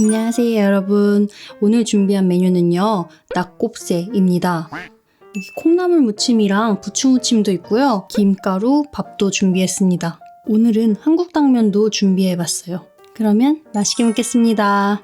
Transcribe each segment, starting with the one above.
안녕하세요 여러분. 오늘 준비한 메뉴는요 낙곱새입니다. 콩나물 무침이랑 부추 무침도 있고요. 김가루 밥도 준비했습니다. 오늘은 한국 당면도 준비해봤어요. 그러면 맛있게 먹겠습니다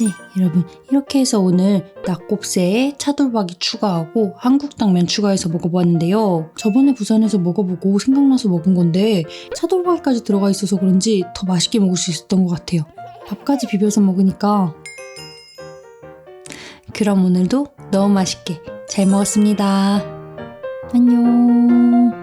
네, 여러분 이렇게 해서 오늘 낙곱새에 차돌박이 추가하고 한국 당면 추가해서 먹어보았는데요. 저번에 부산에서 먹어보고 생각나서 먹은 건데 차돌박이까지 들어가 있어서 그런지 더 맛있게 먹을 수 있었던 것 같아요. 밥까지 비벼서 먹으니까 그럼 오늘도 너무 맛있게 잘 먹었습니다. 안녕.